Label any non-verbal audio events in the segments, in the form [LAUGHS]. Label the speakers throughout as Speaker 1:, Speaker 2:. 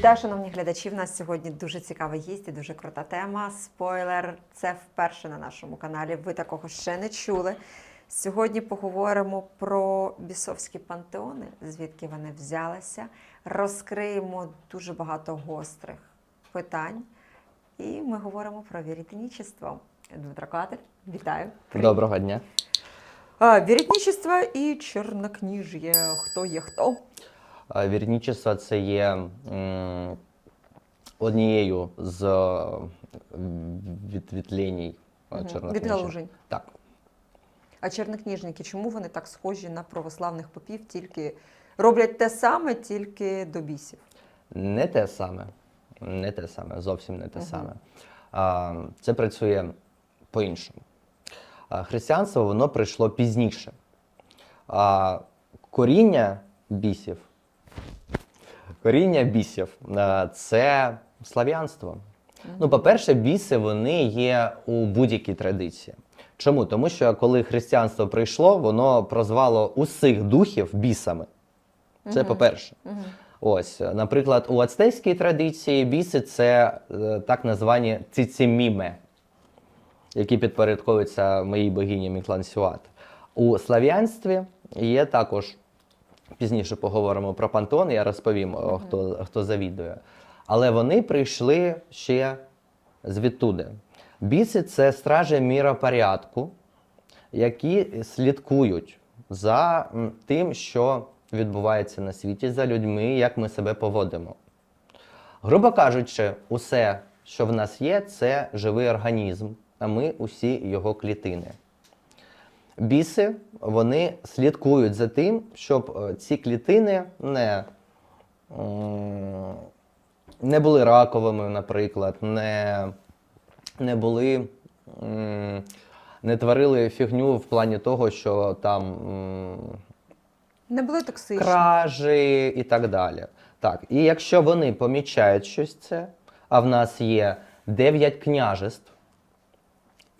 Speaker 1: Вітаю, шановні глядачі. В нас сьогодні дуже цікавий гість і дуже крута тема. Спойлер, це вперше на нашому каналі. Ви такого ще не чули. Сьогодні поговоримо про бісовські пантеони, звідки вони взялися. Розкриємо дуже багато гострих питань. І ми говоримо про вірітнічество. Дмитро Катер, вітаю.
Speaker 2: Доброго дня.
Speaker 1: Вірітнічество і чорнокніж'я. Хто є хто?
Speaker 2: А, Вірнічество це є однією з е, відвітлень
Speaker 1: Мгм.
Speaker 2: чорнокнижжя.
Speaker 1: Відгалужень.
Speaker 2: Так.
Speaker 1: А чорнокніжники, чому вони так схожі на православних попів, тільки роблять те саме, тільки до бісів?
Speaker 2: Не те саме. Не те саме, зовсім не те
Speaker 1: Мгм.
Speaker 2: саме. А, це працює по-іншому. Християнство воно прийшло пізніше. А, коріння бісів. Коріння бісів це слав'янство. Ну, по-перше, біси вони є у будь-якій традиції. Чому? Тому що коли християнство прийшло, воно прозвало усіх духів бісами. Це по-перше. Ось, наприклад, у ацтейській традиції біси це е, так названі цициміме, які підпорядковуються моїй богині Міклансюат. У слав'янстві є також, пізніше поговоримо про пантеон, я розповім, о, хто, хто завідує. Але вони прийшли ще звідтуди. Біси це стражі міропорядку, які слідкують за тим, що відбувається на світі, за людьми, як ми себе поводимо. Грубо кажучи, усе, що в нас є, це живий організм, а ми усі його клітини. Біси вони слідкують за тим, щоб е, ці клітини не, не були раковими, наприклад, не, не були. Не творили фігню в плані того, що там
Speaker 1: Не були токсичні.
Speaker 2: кражі і так далі. Так, і якщо вони помічають щось це, а в нас є 9 княжеств,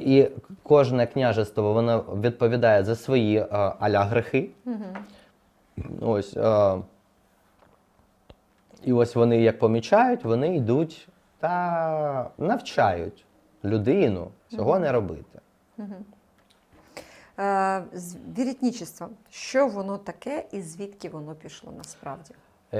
Speaker 2: і кожне княжество воно відповідає за свої е, аля грехи.
Speaker 1: Мгм.
Speaker 2: Ось, е, і ось вони як помічають, вони йдуть та навчають людину цього не робити.
Speaker 1: Е, з- Вірітнічество. Що воно таке і звідки воно пішло насправді?
Speaker 2: Е,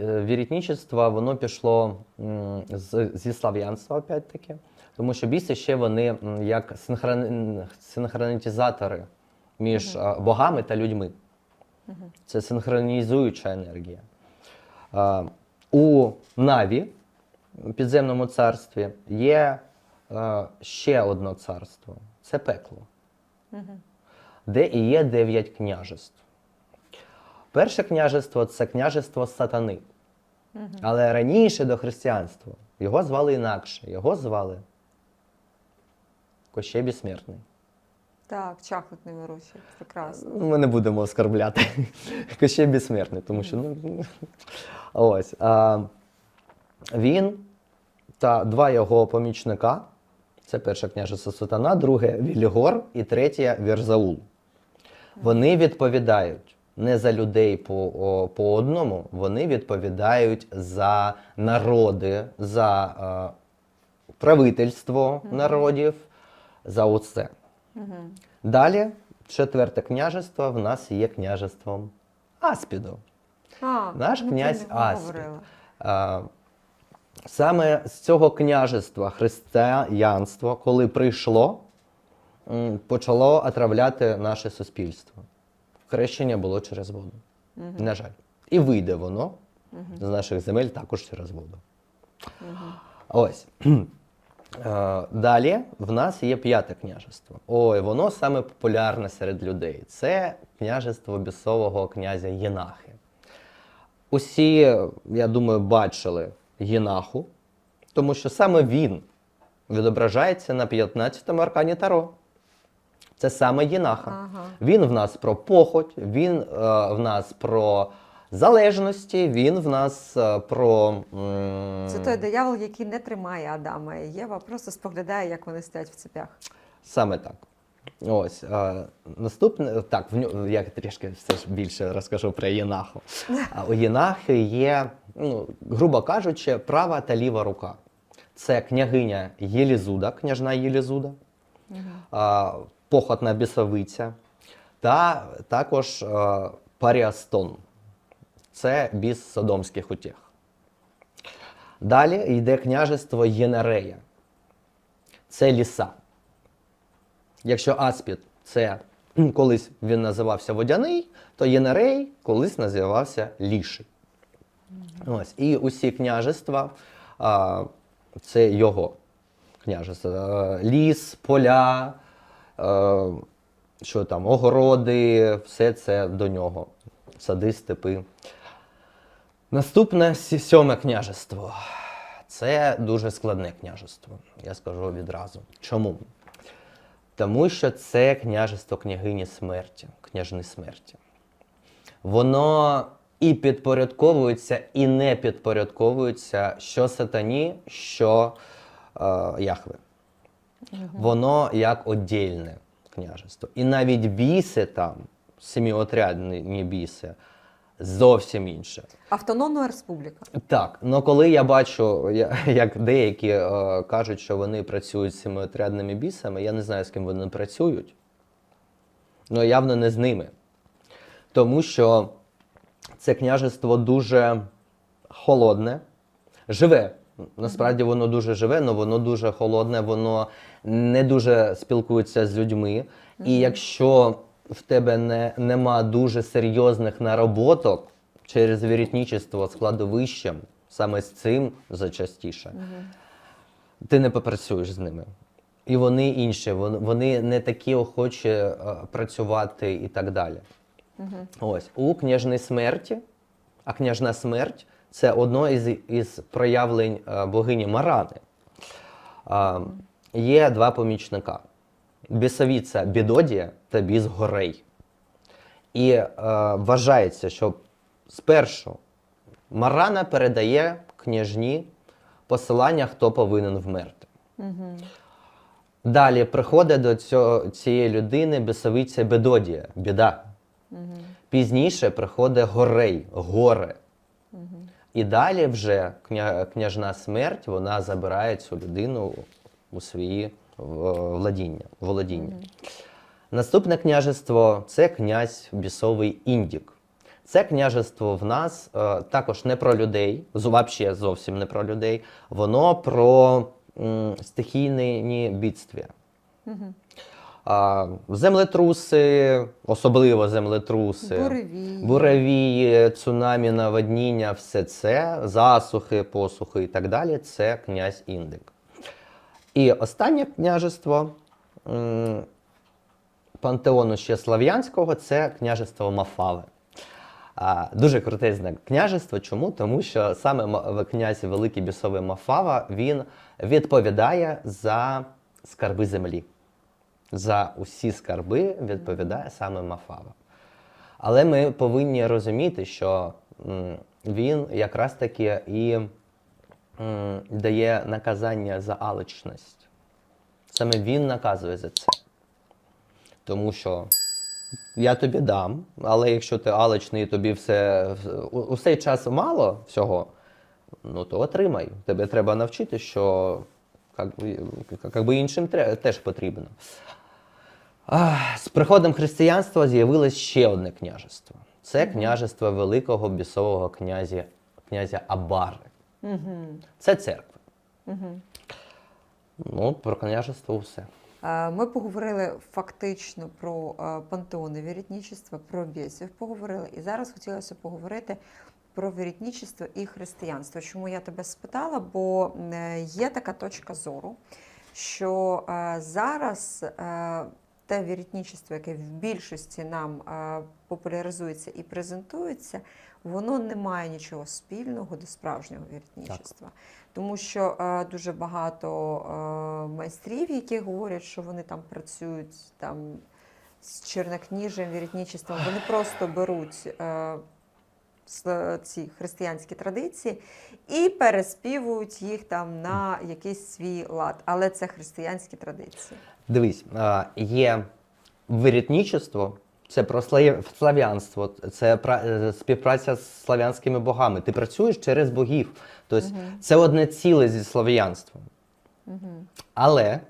Speaker 2: е, Вірітничество воно пішло м, з, зі слав'янства, опять-таки, тому що біси ще вони як синхрон... синхронізатори між е, богами та людьми. Це синхронізуюча енергія. У Наві, підземному царстві, є ще одне царство це пекло, де і є дев'ять княжеств. Перше княжество це княжество сатани. Але раніше до християнства його звали інакше. Його звали Кощей Безсмертний.
Speaker 1: Так, чахлик не. Прекрасно.
Speaker 2: Ну, Ми не будемо оскорбляти. [LAUGHS] Кощей Безсмертний, тому що ну. Ось. А, він та два його помічника. Це перше княжество Сатана, друге Вілігор і третє Вірзаул. Вони відповідають не за людей по, о, по одному, вони відповідають за народи, за е, правительство народів, за оце.
Speaker 1: Мгм.
Speaker 2: Далі, четверте княжество в нас є княжеством Аспіду.
Speaker 1: А,
Speaker 2: Наш князь
Speaker 1: про
Speaker 2: Аспід. А, Саме з цього княжества християнство, коли прийшло, почало отравляти наше суспільство. Хрещення було через воду. На жаль. І вийде воно з наших земель також через воду. Ось. Е, Далі в нас є п'яте княжество. Ой, воно саме популярне серед людей. Це княжество бісового князя Єнахи. Усі, я думаю, бачили Єнаху, тому що саме він відображається на 15-му аркані Таро. Це саме Єнаха.
Speaker 1: Ага.
Speaker 2: Він в нас про похоть, він е, в нас про залежності, він в нас е, про.
Speaker 1: Це той диявол, який не тримає Адама і Єва, просто споглядає, як вони стоять в цепях.
Speaker 2: Саме так. Ось е, наступне, так, в ньо- я трішки все ж більше розкажу про Єнаху. [LAUGHS] А у Єнахи є ну, грубо кажучи, права та ліва рука. Це княгиня Єлізуда, княжна Єлізуда, а, похотна бісовиця, та також а, Паріастон. Це біс содомських утіх. Далі йде княжество Єнерея. Це ліса. Якщо Аспід це колись він називався Водяний, то Єнерей колись називався Ліший. Ось. І усі княжества а, це його княжество. Е, Ліс, поля, е, що там, огороди, все це до нього. Сади, степи. Наступне сьоме княжество. Це дуже складне княжество, я скажу відразу. Чому? Тому що це княжество княгині смерті, княжни смерті. Воно і підпорядковується, і не підпорядковується що сатані, що е, Яхве. Воно як одільне княжество. І навіть біси там, семіотрядні біси, зовсім інше.
Speaker 1: Автономна республіка.
Speaker 2: Так, ну коли я бачу, я- як деякі е, кажуть, що вони працюють з семиотрядними бісами, я не знаю, з ким вони працюють. Ну, явно не з ними. Тому що це княжество дуже холодне, живе. Насправді воно дуже живе, але воно дуже холодне, воно не дуже спілкується з людьми. І якщо в тебе не, нема дуже серйозних нароботок через вірітничество з кладовищем, саме з цим зачастіше, ти не попрацюєш з ними. І вони інші, вони не такі охочі е, працювати і так далі. Ось у княжни смерті, а княжна смерть це одно із, із проявлень е, богині Марани. А, є два помічника: бісовіця Бідодія та біс Горей. І е, вважається, що спершу Марана передає княжні посилання, хто повинен вмерти. Далі приходить до цього, цієї людини бісовиця Бедодія, біда. Пізніше приходить горей, горе. І далі вже кня, княжна смерть вона забирає цю людину у свої владіння. володіння. Наступне княжество це князь бісовий Індік. Це княжество в нас е, також не про людей, взагалі зовсім не про людей. Воно про м, стихійні бідствія. А, землетруси, особливо землетруси,
Speaker 1: Буревії.
Speaker 2: буревії, цунамі, наводніння, все це, засухи, посухи і так далі це князь Індик. І останнє княжество пантеону ще слав'янського це княжество Мафаве. А, дуже крутезне княжество. Чому? Тому що саме князь Великий Бісовий Мафава він відповідає за скарби землі. За усі скарби відповідає саме Мафава. Але ми повинні розуміти, що він якраз таки і дає наказання за алчність. Саме він наказує за це. Тому що я тобі дам, але якщо ти алечний, тобі все у, у цей час мало всього, ну то отримай. Тебе треба навчити, що як би, іншим теж потрібно. Ах, З приходом християнства з'явилось ще одне княжество. Це княжество великого бісового князя, князя Абари. Це церква. Ну, про княжество все.
Speaker 1: Ми поговорили фактично про пантеони вірітничества, про бісів поговорили. І зараз хотілося поговорити про вірітничество і християнство. Чому я тебе спитала? Бо є така точка зору, що зараз те вірітничество, яке в більшості нам популяризується і презентується, воно не має нічого спільного до справжнього вірітничества. Тому що е, дуже багато е, майстрів, які говорять, що вони там працюють там з чернокніжем, вірітничеством, вони просто беруть е, ці християнські традиції і переспівують їх там на якийсь свій лад. Але це християнські традиції.
Speaker 2: Дивись, а, є вирітничество, Це про слав'янство, це е, співпраця з слав'янськими богами. Ти працюєш через богів. Тобто це одне ціле зі слов'янством. Але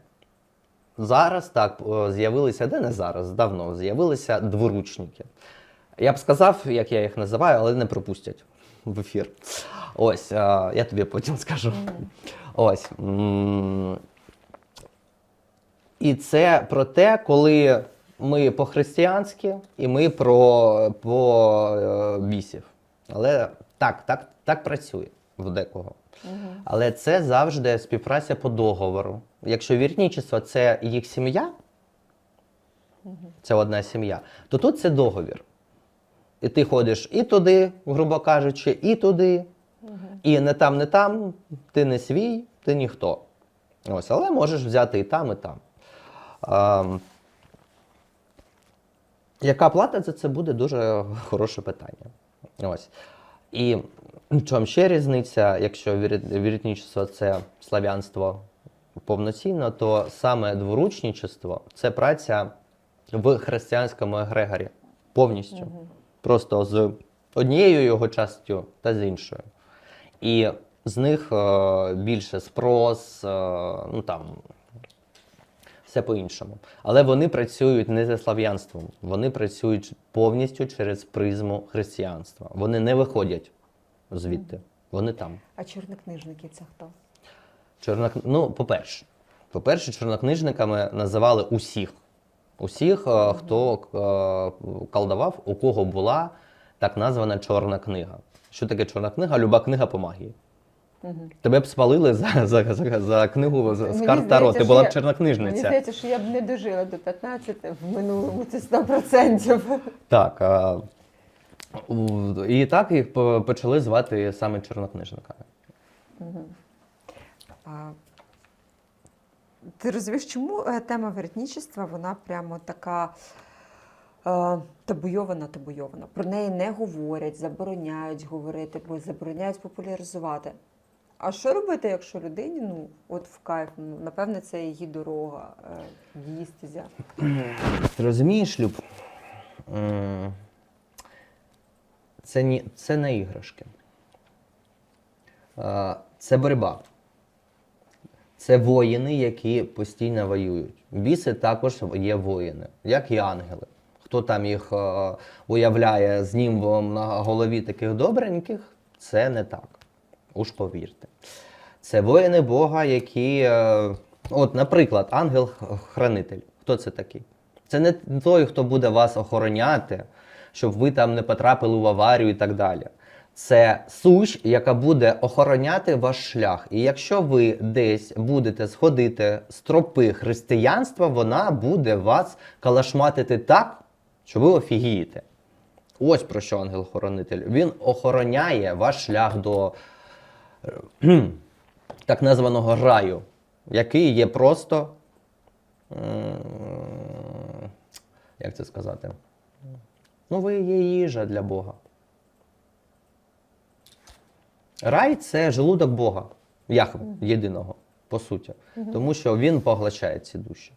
Speaker 2: зараз так з'явилися, де не зараз, давно з'явилися дворучники. Я б сказав, як я їх називаю, але не пропустять в ефір. Ось, я тобі потім скажу. Ось. І це про те, коли ми по-християнськи і ми про по е, бісів. Але так, так, так працює в декого. Але це завжди співпраця по договору. Якщо вірнічество це їх сім'я, це одна сім'я, то тут це договір. І ти ходиш і туди, грубо кажучи, і туди, і не там, не там, ти не свій, ти ніхто. Ось, але можеш взяти і там, і там. Ем, яка плата за це буде дуже хороше питання. Ось. І в чому ще різниця, якщо вірітничество це слав'янство повноцінно, то саме дворучничество це праця в християнському егрегорі повністю. Просто з однією його частю та з іншою. І з них е, більше спрос, е, ну там все по-іншому. Але вони працюють не за слав'янством, вони працюють повністю через призму християнства. Вони не виходять звідти, вони там.
Speaker 1: А чорнокнижники це хто?
Speaker 2: Чорнок... Ну, по-перше, по-перше, чорнокнижниками називали усіх. Усіх, е, хто е, колдував, у кого була так названа чорна книга. Що таке чорна книга? Люба книга по магії. Тебе б спалили за, за, за, за книгу з, карт Таро. Ти була б
Speaker 1: я- Мені
Speaker 2: чорнокнижниця.
Speaker 1: здається, що я б не дожила до 15 в минулому, це 100%.
Speaker 2: Так. А, і так їх почали звати саме чорнокнижниками.
Speaker 1: А, ти розумієш, чому е, тема виробничества, вона прямо така е, табуйована, табуйована. Про неї не говорять, забороняють говорити, бо забороняють популяризувати. А що робити, якщо людині, ну, от в кайф, ну, напевне, це її дорога, е, її стезя.
Speaker 2: Ти розумієш, Люб? Це, ні, це не іграшки. Це боротьба. Це воїни, які постійно воюють. Біси також є воїни, як і ангели. Хто там їх е, уявляє з німбом на голові таких добреньких, це не так. Уж повірте. Це воїни Бога, які. е, От, наприклад, ангел-хранитель. Хто це такий? Це не той, хто буде вас охороняти, щоб ви там не потрапили в аварію і так далі. Це сущ, яка буде охороняти ваш шлях. І якщо ви десь будете сходити з тропи християнства, вона буде вас калашматити так, що ви офігієте. Ось про що ангел-хоронитель. Він охороняє ваш шлях до [CLEARS THROAT] так названого раю, який є просто. Як це сказати? Ну, ви є їжа для Бога. Рай це желудок Бога, Яхве, єдиного, по суті. Тому що він поглощає ці душі.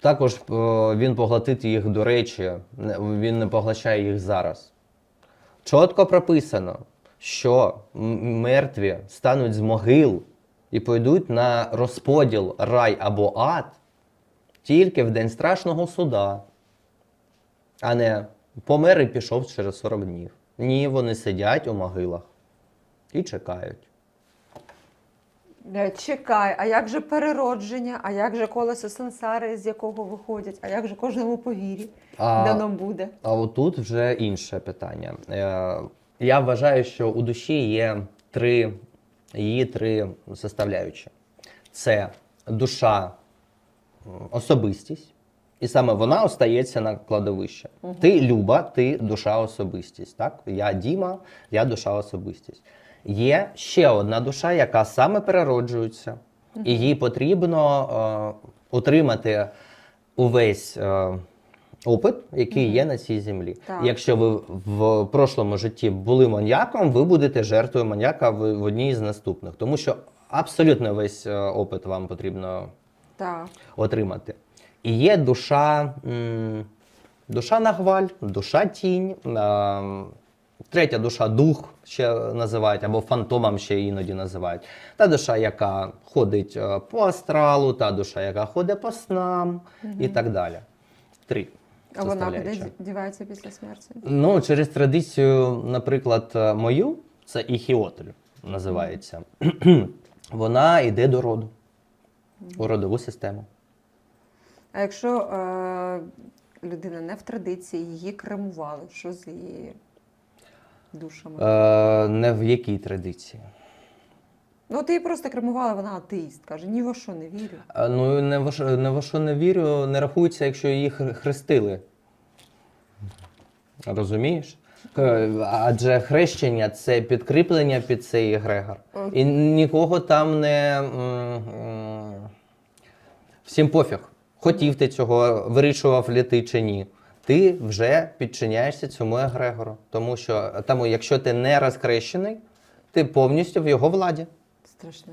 Speaker 2: Також е, він поглотить їх, до речі, він не поглощає їх зараз. Чітко прописано, що мертві стануть з могил і пойдуть на розподіл рай або ад тільки в день страшного суда, а не помер і пішов через 40 днів. Ні, вони сидять у могилах і чекають.
Speaker 1: Е, Чекай, а як же переродження, а як же колесо сансари, з якого виходять, а як же кожному повірі
Speaker 2: А-
Speaker 1: дано буде?
Speaker 2: А отут вже інше питання. Е, я вважаю, що у душі є три, її три составляючі: це душа, особистість, і саме вона остається на кладовище. Ти Люба, ти душа особистість. Так? Я Діма, я душа особистість. Є ще одна душа, яка саме перероджується, і їй потрібно е, утримати увесь. Е, опит, який є на цій землі.
Speaker 1: Так.
Speaker 2: Якщо ви в прошлому житті були маньяком, ви будете жертвою маньяка в, в одній з наступних, тому що абсолютно весь е, опит вам потрібно
Speaker 1: Так.
Speaker 2: отримати. І є душа, м, душа нагваль, душа тінь, е, третя душа дух ще називають, або фантомом ще іноді називають. Та душа, яка ходить е, по астралу, та душа, яка ходить по снам і так далі. Три.
Speaker 1: А вона куди дівається після смерті?
Speaker 2: Ну, через традицію, наприклад, е, мою, це іхіотль називається. [CLEARS THROAT] Вона йде до роду, у родову систему.
Speaker 1: А якщо е, людина не в традиції, її кремували, що з її душами?
Speaker 2: Е, не в якій традиції.
Speaker 1: Ну, от її просто кремували, вона атеїст, каже, ні во що не вірю.
Speaker 2: Е, Ну, не во, що- не во що не вірю, не рахується, якщо її хр- хрестили. Розумієш? Е, Адже хрещення це підкріплення під цей егрегор.
Speaker 1: Ок.
Speaker 2: І нікого там не. м, м, Всім пофіг. Хотів ти цього, вирішував ли ти чи ні. Ти вже підчиняєшся цьому егрегору. Тому що тому, якщо ти не розхрещений, ти повністю в його владі.
Speaker 1: Страшне.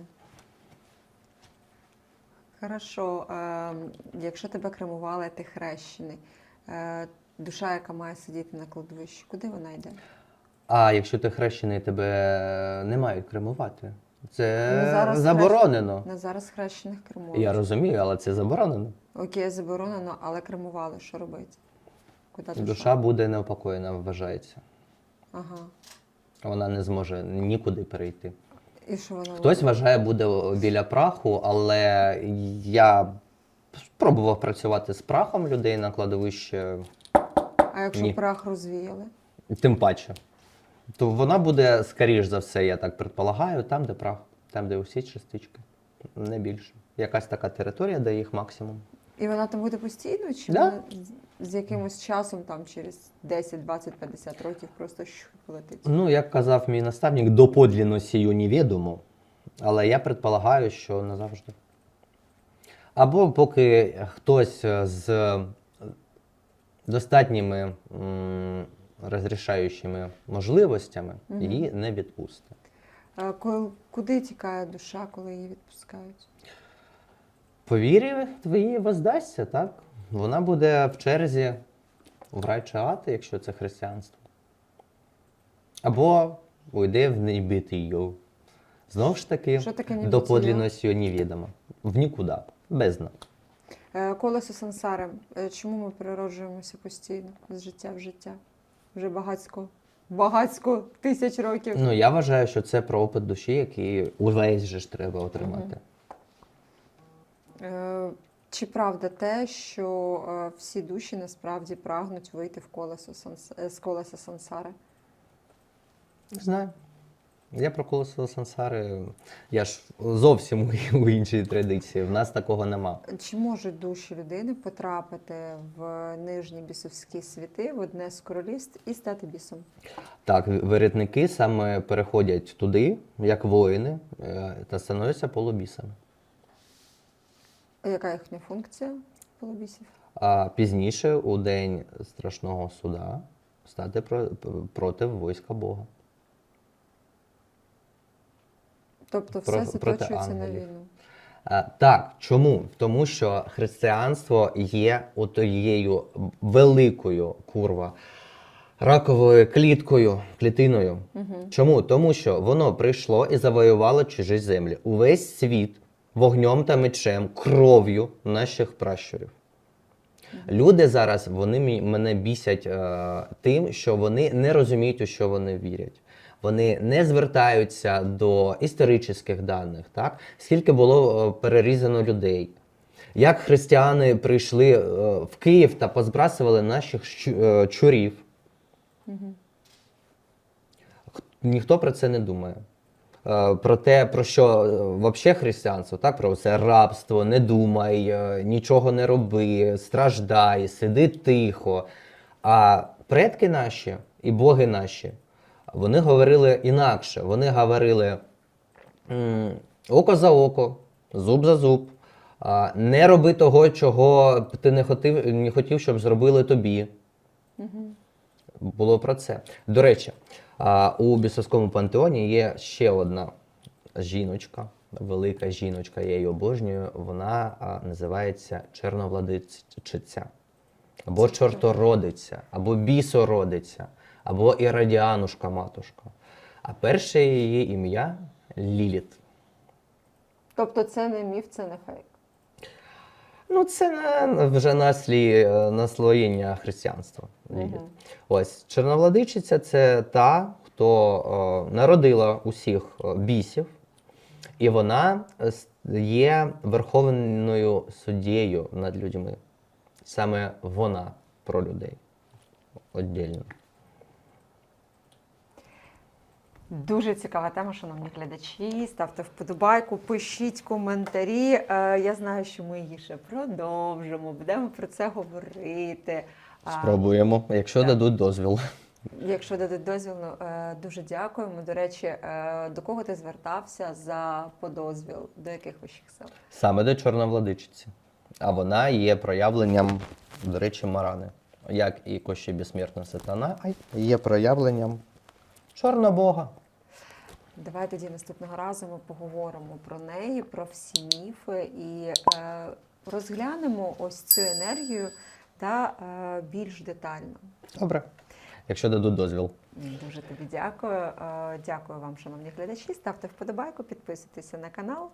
Speaker 1: Хорошо, е, якщо тебе кремували, ти хрещений. Е, душа, яка має сидіти на кладовищі, куди вона йде?
Speaker 2: А якщо ти хрещений, тебе не мають кремувати. Це
Speaker 1: Ну, зараз
Speaker 2: заборонено.
Speaker 1: На зараз хрещених кремують.
Speaker 2: Я розумію, але це заборонено.
Speaker 1: Окей, заборонено, але кремували, що робити? Куди душа?
Speaker 2: Душа буде неупокоєна, вважається.
Speaker 1: Ага.
Speaker 2: Вона не зможе нікуди перейти.
Speaker 1: І що вона
Speaker 2: Хтось
Speaker 1: робить?
Speaker 2: вважає, буде біля праху, але я спробував працювати з прахом людей на кладовище,
Speaker 1: А якщо
Speaker 2: Ні.
Speaker 1: прах розвіяли?
Speaker 2: тим паче. То вона буде, скоріш за все, я так предполагаю, там, де прах, там, де усі частички, не більше. Якась така територія, де їх максимум.
Speaker 1: І вона там буде постійно, чи
Speaker 2: Да.
Speaker 1: вона з- якимось часом, там через 10, 20, 50 років просто полетить?
Speaker 2: Ну, як казав мій наставник, доподлінно сію невідомо, але я предполагаю, що назавжди. Або поки хтось з достатніми м, розрішаючими можливостями
Speaker 1: Мгм.
Speaker 2: її не відпустить.
Speaker 1: А куди тікає душа, коли її відпускають?
Speaker 2: По вірі твоїй воздасться, так? Вона буде в черзі в рай чи ад, якщо це християнство. Або уйде в небітію. Знову ж таки,
Speaker 1: таке небітію?
Speaker 2: доподлінності. В нікуди, без дна.
Speaker 1: Е, Колесо сансари. Е, Чому ми перероджуємося постійно з життя в життя? Вже багацько, багацько тисяч років.
Speaker 2: Ну, я вважаю, що це про опит душі, який увесь же ж треба отримати.
Speaker 1: Е, Чи правда те, що е, всі душі насправді прагнуть вийти в колесо санс- е, з колеса сансари?
Speaker 2: Не знаю. Я про колесо сансари. Я ж зовсім у- іншій традиції. В нас такого нема.
Speaker 1: Чи можуть душі людини потрапити в нижні бісовські світи, в одне з королівств і стати бісом?
Speaker 2: Так, вирятники саме переходять туди, як воїни, е, та становляться полубісами.
Speaker 1: А Яка їхня функція полубісів?
Speaker 2: А пізніше, у день страшного суда, стати про- проти війська Бога.
Speaker 1: Тобто все
Speaker 2: Про- проти
Speaker 1: заточується на
Speaker 2: ангелів.
Speaker 1: війну.
Speaker 2: А, так, чому? Тому що християнство є отоєю великою курва раковою кліткою, клітиною.
Speaker 1: Угу.
Speaker 2: Чому? Тому що воно прийшло і завоювало чужі землі. Увесь світ вогнем та мечем, кров'ю наших пращурів. Люди зараз вони мене бісять е, тим, що вони не розуміють, у що вони вірять. Вони не звертаються до історичних даних, так? скільки було е, перерізано людей. Як християни прийшли е, в Київ та позбрасували наших е, чурів.
Speaker 1: Угу.
Speaker 2: Ніхто про це не думає. Е, Про те, про що взагалі християнство, так? про це рабство, не думай, е, нічого не роби, страждай, сиди тихо. А предки наші і боги наші, вони говорили інакше. Вони говорили око за око, зуб за зуб. Не роби того, чого ти не хотів, не хотів, щоб зробили тобі
Speaker 1: Угу.
Speaker 2: було про це. До речі, у бісовському пантеоні є ще одна жіночка, велика жіночка, я її обожнюю. Вона а, називається Черновладичиця, або чортородиця, або бісородиця, або Іродіанушка матушка. А перше її ім'я Ліліт.
Speaker 1: Тобто це не міф, це не фейк.
Speaker 2: Ну, це не вже наслі, е, наслоєння християнства. Ліліт. Ось Чорновладичиця це та, хто е, народила усіх е, бісів, і вона є верховною суддєю над людьми. Саме вона про людей. Отдільно.
Speaker 1: Дуже цікава тема, шановні глядачі. Ставте вподобайку, пишіть коментарі. Е, Я знаю, що ми її ще продовжимо, будемо про це говорити.
Speaker 2: Спробуємо, якщо
Speaker 1: так.
Speaker 2: дадуть дозвіл.
Speaker 1: Якщо дадуть дозвіл, ну, е, дуже дякуємо. До речі, е, до кого ти звертався за подозвіл? До яких вищих сил?
Speaker 2: Саме до чорновладичиці. А вона є проявленням, до речі, Марани. Як і Кощі Безсмертна сатана, є проявленням Чорнобога.
Speaker 1: Давай тоді наступного разу ми поговоримо про неї, про всі міфи і е, розглянемо ось цю енергію та е, більш детально.
Speaker 2: Добре. Якщо дадуть дозвіл.
Speaker 1: Дуже тобі дякую. Е, Дякую вам, шановні глядачі. Ставте вподобайку, підписуйтеся на канал.